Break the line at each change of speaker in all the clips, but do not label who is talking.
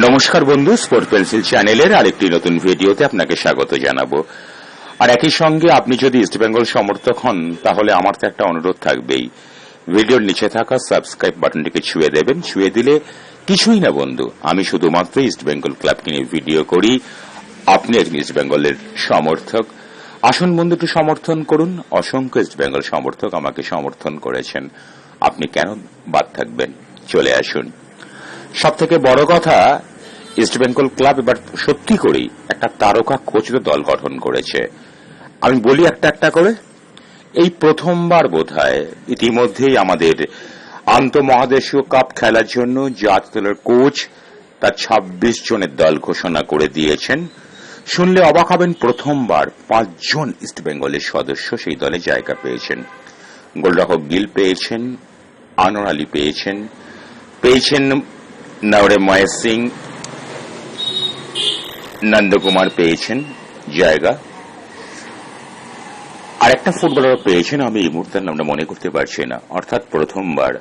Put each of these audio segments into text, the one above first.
নমস্কার বন্ধু sport pencil চ্যানেলের আরেকটি নতুন ভিডিওতে আপনাকে স্বাগত জানাব। আর একই সঙ্গে আপনি যদি ইস্টবেঙ্গল সমর্থক হন, তাহলে আমার তো একটা অনুরোধ থাকবেই। ভিডিওর নিচে থাকা সাবস্ক্রাইব বাটনটিকে ছুঁয়ে দেবেন, ছুঁয়ে দিলে কিছুই না বন্ধু, আমি শুধুমাত্র ইস্টবেঙ্গল ক্লাবকে নিয়ে ভিডিও করি, আপনি একজন ইস্টবেঙ্গলের সমর্থক। আসুন বন্ধু, একটু সমর্থন করুন। অসংখ্য ইস্টবেঙ্গল সমর্থক আমাকে সমর্থন করেছেন। আপনি কেন বাদ থাকবেন? চলে আসুন। সব থেকে বড় কথা ইস্ট বেঙ্গল ক্লাব এবার সত্যি করেই একটা তারকা খচিত দল গঠন করেছে। আমি বলি একটা একটা করে, এই প্রথমবার বোধ হয় ইতিমধ্যেই আমাদের আন্তঃমহাদেশীয় কাপ খেলার জন্য জাতীয় দলের কোচ তার ২৬ জনের দল ঘোষণা করে দিয়েছেন। শুনলে অবাক হবেন, প্রথমবার পাঁচজন ইস্ট বেঙ্গলের সদস্য সেই দলে জায়গা পেয়েছেন। গোলরক্ষক গিল পেয়েছেন, আনোয়ার আলী পেয়েছেন পেয়েছেন নওরে মহেশ সিং নন্দকুমার পেয়েছেন জায়গা। আর একটা ফুটবলার পেয়েছেন আমি এই মুহূর্তে নামটা মনে করতে পারছি না। অর্থাৎ প্রথমবার।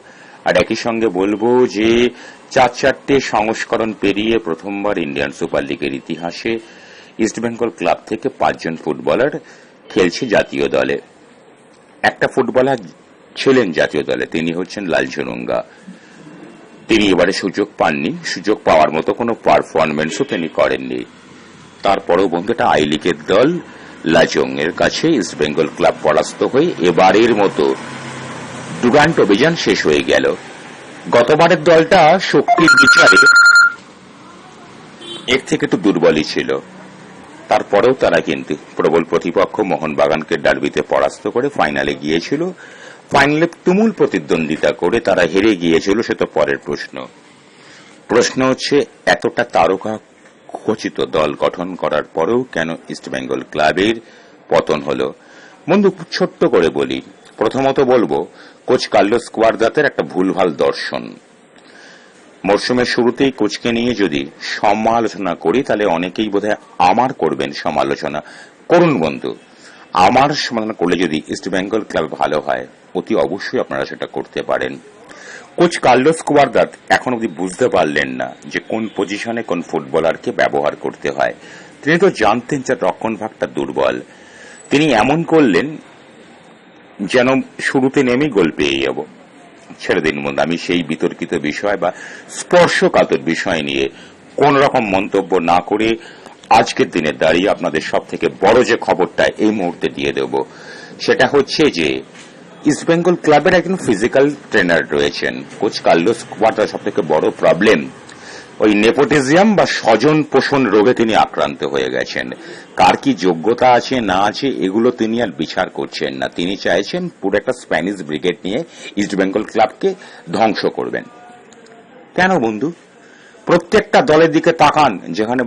আর একই সঙ্গে বলব যে চার চারটে সংস্করণ পেরিয়ে প্রথমবার ইন্ডিয়ান সুপার লিগের ইতিহাসে ইস্টবেঙ্গল ক্লাব থেকে পাঁচজন ফুটবলার খেলছে জাতীয় দলে। একটা ফুটবলার ছিলেন জাতীয় দলে, তিনি হচ্ছেন লালচুরুঙ্গা তিনি এবারে সুযোগ পাননি। সুযোগ পাওয়ার মতো কোনো পারফরমেন্সও তিনি করেননি। তারপরেও বন্ধুটা আই লিগের দল লাজং এর কাছে ইস্টবেঙ্গল ক্লাব পরাস্ত হয়ে এবারের মতো দুগান্ট অভিযান শেষ হয়ে গেল। গতবারের দলটা শক্তির বিচারে এর থেকে একটু দুর্বলই ছিল। তারপরেও তারা কিন্তু প্রবল প্রতিপক্ষ মোহনবাগানকে ডার্বিতে পরাস্ত করে ফাইনালে গিয়েছিল। ফাইনালে তুমুল প্রতিদ্বন্দ্বিতা করে তারা হেরে গিয়েছিল, সে তো পরের প্রশ্ন। প্রশ্ন হচ্ছে, এতটা তারকা খচিত দল গঠন করার পরেও কেন ইস্টবেঙ্গল ক্লাবের পতন হল? বন্ধু, ছোট্ট করে বলি। প্রথমত বলব, কোচ কার্লোস কুয়ারদাতের একটা ভুলভাল দর্শন। মরশুমের শুরুতেই কোচকে নিয়ে যদি সমালোচনা করি, তাহলে অনেকেই বোধহয় আমার করবেন সমালোচনা। করুন বন্ধু। আমার সমাধান করলে যদি ইস্টবেঙ্গল ক্লাব ভালো হয়, অতি অবশ্যই আপনারা সেটা করতে পারেন। কোচ কার্লোস কুয়ারদাত এখন অব্দি বুঝতে পারলেন না যে কোন পজিশনে কোন ফুটবলারকে ব্যবহার করতে হয়। তিনি তো জানতেন যে রক্ষণ ভাগটা দুর্বল। তিনি এমন করলেন যেন শুরুতে নেমেই গোল পেয়ে যাব। ছেড়ে দিন বন্ধু, আমি সেই বিতর্কিত বিষয় বা স্পর্শকাতর বিষয় নিয়ে কোন রকম মন্তব্য না করে আজকের দিনে দাঁড়িয়ে আপনাদের সব থেকে বড় যে খবরটা এই মুহূর্তে দিয়ে দেব, সেটা হচ্ছে যে ইস্টবেঙ্গল ক্লাবের একজন ফিজিক্যাল ট্রেনার রয়েছেন, কোচ কার্লোস কুয়ার্টার সব থেকে বড় প্রবলেম ওই নেপোটিজিয়াম বা স্বজন পোষণ রোগে তিনি আক্রান্ত হয়ে গেছেন। কার কি যোগ্যতা আছে, না আছে, এগুলো তিনি আর বিচার করছেন না। তিনি চাইছেন পুরো একটা স্প্যানিশ ব্রিগেড নিয়ে ইস্টবেঙ্গল ক্লাবকে ধ্বংস করবেন। কেন বন্ধু? প্রত্যেকটা দলের দিকে তাকান, যেখানে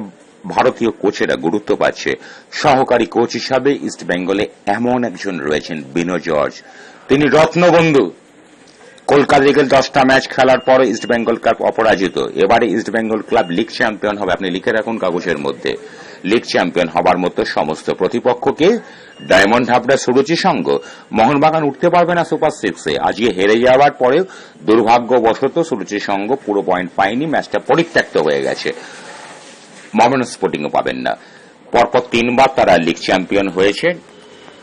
ভারতীয় কোচেরা গুরুত্ব পাচ্ছে। সহকারী কোচ হিসাবে ইস্টবেঙ্গলে এমন একজন রয়েছেন বিনো জর্জ। তিনি রত্নবন্ধু। কলকাতা লিগের দশটা ম্যাচ খেলার পর ইস্ট বেঙ্গল ক্লাব অপরাজিত। এবারে East Bengal club league champion হবে। আপনি লিখে রাখুন কাগজের মধ্যে। লিগ চ্যাম্পিয়ন হবার মতো সমস্ত প্রতিপক্ষকে ডায়মন্ড হাবড়া সুরুচি সঙ্গ মোহনবাগান উঠতে পারবে না সুপার সিক্সে। আজকে হেরে যাওয়ার পরেও দুর্ভাগ্যবশত সুরুচি সঙ্গ পুরো পয়েন্ট পায়নি। ম্যাচটা পরিত্যক্ত হয়ে গেছে। মমন স্পোর্টিংও পাবেন না। পরপর তিনবার তারা লিগ চ্যাম্পিয়ন হয়েছে।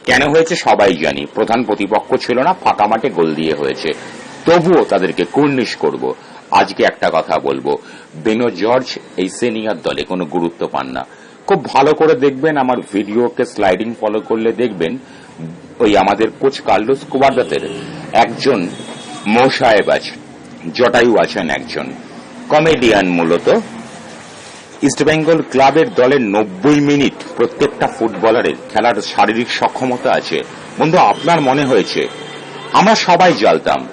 কেন হয়েছে সবাই জানি। প্রধান প্রতিপক্ষ ছিল না, ফাঁকা মাঠে গোল দিয়ে হয়েছে। তবুও তাদেরকে কুর্নিশ করব। আজকে একটা কথা বলব। বেনো জর্জ এই সিনিয়র দলে কোনো গুরুত্ব পান না। খুব ভালো করে দেখবেন আমার ভিডিওকে স্লাইডিং ফলো করলে দেখবেন ওই আমাদের কোচ কার্লোস কুবারদাতের একজন মোসাহেব আছে জটায়ু আছেন একজন। কমেডিয়ান মূলত। ইস্টবেঙ্গল ক্লাবের দলের নব্বই মিনিট প্রত্যেকটা ফুটবলারের খেলার শারীরিক সক্ষমতা আছে। বন্ধু, আপনার মনে হয়েছে? আমরা সবাই জানতাম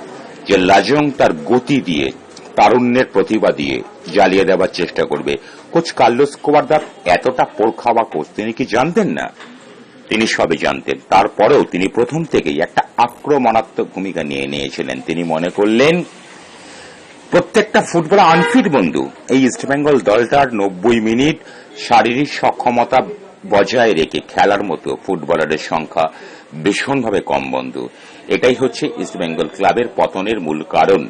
যে লাজং তার গতি দিয়ে, তারুণ্যের প্রতিভা দিয়ে জ্বালিয়ে দেওয়ার চেষ্টা করবে। কোচ কার্লোস কোবারদার এতটা পোড় খাওয়া কোচ, তিনি কি জানতেন না? তিনি সবে জানতেন। তারপরেও তিনি প্রথম থেকেই একটা আক্রমণাত্মক ভূমিকা নিয়ে নিয়েছিলেন। তিনি মনে করলেন প্রত্যেকটা ফুটবলার আনফিট বন্ধু। এই ইস্টবেঙ্গল দলটার নব্বই মিনিট শারীরিক সক্ষমতা বজায় রেখে খেলার মতো ফুটবলারের সংখ্যা ভীষণভাবে কম বন্ধু। এটাই হচ্ছে ইস্টবেঙ্গল ক্লাবের পতনের মূল কারণ।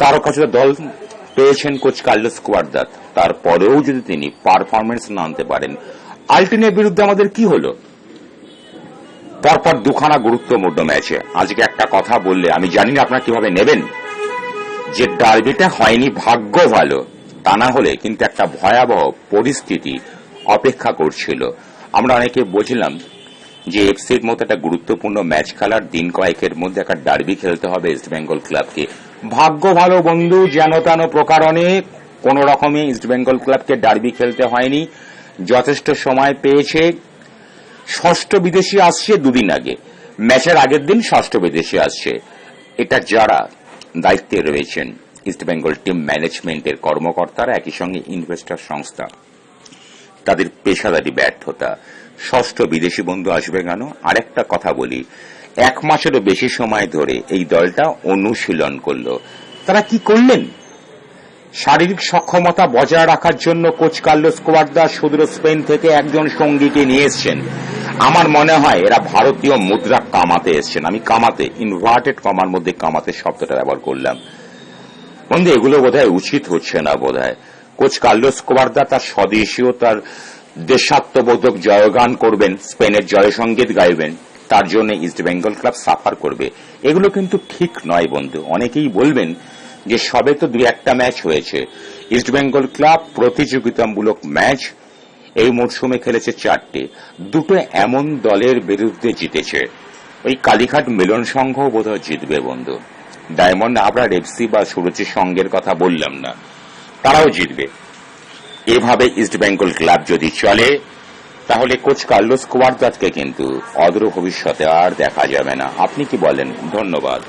তারকাচুরা দল পেয়েছেন কোচ কার্লোস কোয়ার্দাত। তারপরেও যদি তিনি পারফরমেন্স না আনতে পারেন আল্টিনের বিরুদ্ধে আমাদের কি হলো? পরপর দুখানা গুরুত্বপূর্ণ ম্যাচে আজকে একটা কথা বললে, আমি জানি না আপনারা কীভাবে নেবেন। যে ডার্বিটা হয়নি ভাগ্য ভালো, তা না হলে কিন্তু একটা ভয়াবহ পরিস্থিতি অপেক্ষা করছিল। আমরা অনেকে বুঝলাম যে এফসির মতো একটা গুরুত্বপূর্ণ ম্যাচ খেলার দিন কয়েকের মধ্যে একটা ডার্বি খেলতে হবে ইস্ট বেঙ্গল ক্লাবকে। ভাগ্য ভালো বন্ধু, যেন তেন প্রকারণে কোন রকমে ইস্ট বেঙ্গল ক্লাবকে ডার্বি খেলতে হয়নি। যথেষ্ট সময় পেয়েছে। ষষ্ঠ বিদেশি আসছে দুদিন আগে। ম্যাচের আগের দিন ষষ্ঠ বিদেশি আসছে। এটা যারা দায়িত্বে রয়েছেন ইস্ট বেঙ্গল টিম ম্যানেজমেন্টের কর্মকর্তারা, একই সঙ্গে ইনভেস্টর সংস্থা। তাদের পেশাদারি ব্যর্থতা। ষষ্ঠ বিদেশি বন্ধু আসবে কেন? আরেকটা কথা বলি, এক মাসেরও বেশি সময় ধরে এই দলটা অনুশীলন করল। তারা কি করলেন? শারীরিক সক্ষমতা বজায় রাখার জন্য কোচ কার্লোস কোয়ার্দা সুদূর স্পেন থেকে একজন সঙ্গীকে নিয়ে এসছেন। আমার মনে হয় এরা ভারতীয় মুদ্রা কামাতে এসছেন। আমি কামাতে ইনভার্টেড কমার মধ্যে কামাতে শব্দটা ব্যবহার করলাম। বন্ধু, এগুলো বোধহয় উচিত হচ্ছে না বোধহয়। কোচ কার্লোস কোয়ার্দা তার স্বদেশীয়, তার দেশাত্মবোধক জয়গান করবেন, স্পেনের জয়সঙ্গীত গাইবেন, তার জন্য ইস্ট বেঙ্গল ক্লাব সাফার করবে। এগুলো কিন্তু ঠিক নয় বন্ধু। অনেকেই বলবেন যে সবে তো দুই একটা ম্যাচ হয়েছে। ইস্ট বেঙ্গল ক্লাব প্রতিযোগিতামূলক ম্যাচ এই মরশুমে খেলেছে চারটে। দুটো এমন দলের বিরুদ্ধে জিতেছে। ওই কালীঘাট মিলন সংঘ বোধহয় জিতবে, বন্ধু। ডায়মন্ড আবরার এফসি বা সুরুচি সঙ্গের কথা বললাম না। তারাও জিতবে। এভাবে ইস্ট বেঙ্গল ক্লাব যদি চলে, তাহলে কোচ কার্লোস কোয়ার্দাতকে কিন্তু অদূর ভবিষ্যতে আর দেখা যাবে না। আপনি কি বলেন? ধন্যবাদ।